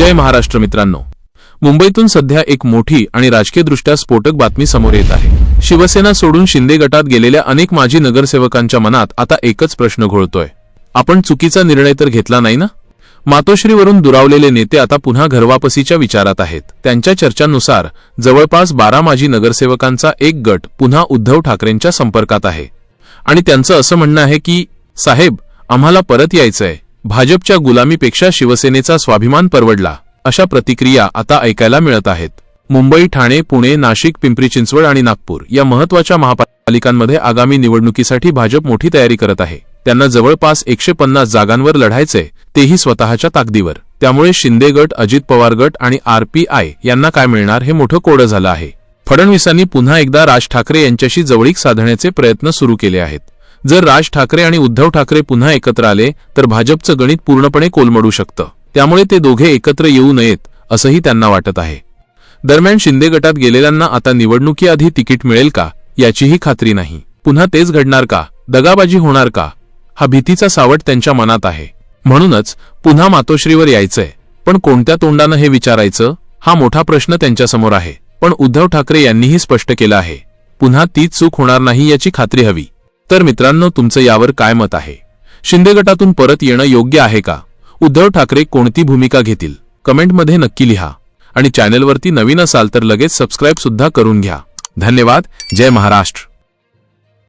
जय महाराष्ट्र मित्रांनो. मुंबईतून सध्या एक मोठी आणि राजकीयदृष्ट्या स्फोटक बातमी समोर येत आहे. शिवसेना सोडून शिंदे गटात गेलेल्या अनेक माजी नगरसेवकांच्या मनात आता एकच प्रश्न घोळतोय. आपण चुकीचा निर्णय तर घेतला नाही ना? मातोश्रीवरून दुरावलेले नेते आता पुन्हा घरवापसीच्या विचारात आहेत. त्यांच्या चर्चांनुसार जवळपास बारा माजी नगरसेवकांचा एक गट पुन्हा उद्धव ठाकरेंच्या संपर्कात आहे. आणि त्यांचं असं म्हणणं आहे की साहेब आम्हाला परत यायचंय. भाजपच्या गुलामीपेक्षा शिवसेनेचा स्वाभिमान परवडला अशा प्रतिक्रिया आता ऐकायला मिळत आहेत. मुंबई ठाणे पुणे नाशिक पिंपरी चिंचवड आणि नागपूर या महत्त्वाच्या महापालिकांमध्ये आगामी निवडणुकीसाठी भाजप मोठी तयारी करत आहे. त्यांना जवळपास एकशे पन्नास जागांवर लढायचे तेही स्वतःच्या ताकदीवर. त्यामुळे शिंदे गट अजित पवार गट आणि आरपीआय यांना काय मिळणार हे मोठं कोडं झालं आहे. फडणवीसांनी पुन्हा एकदा राज ठाकरे यांच्याशी जवळीक साधण्याचे प्रयत्न सुरू केले आहेत. जर राज ठाकरे आणि उद्धव ठाकरे पुन्हा एकत्र आले तर भाजपचं गणित पूर्णपणे कोलमडू शकतं. त्यामुळे ते दोघे एकत्र येऊ नयेत असंही त्यांना वाटत आहे. दरम्यान शिंदे गटात गेलेल्यांना आता निवडणुकीआधी तिकीट मिळेल का याचीही खात्री नाही. पुन्हा तेच घडणार का दगाबाजी होणार का हा भीतीचा सावट त्यांच्या मनात आहे. म्हणूनच पुन्हा मातोश्रीवर यायचंय. पण कोणत्या तोंडानं हे विचारायचं हा मोठा प्रश्न त्यांच्यासमोर आहे. पण उद्धव ठाकरे यांनीही स्पष्ट केलं आहे. पुन्हा तीच चूक होणार नाही याची खात्री हवी. तर मित्रांनो तुमचं यावर काय मत आहे? शिंदे गटातून परत येणं योग्य आहे का? उद्धव ठाकरे कोणती भूमिका घेतील? कमेंटमध्ये नक्की लिहा. आणि चॅनेलवरती नवीन असाल तर लगेच सबस्क्राईब सुद्धा करून घ्या. धन्यवाद. जय महाराष्ट्र.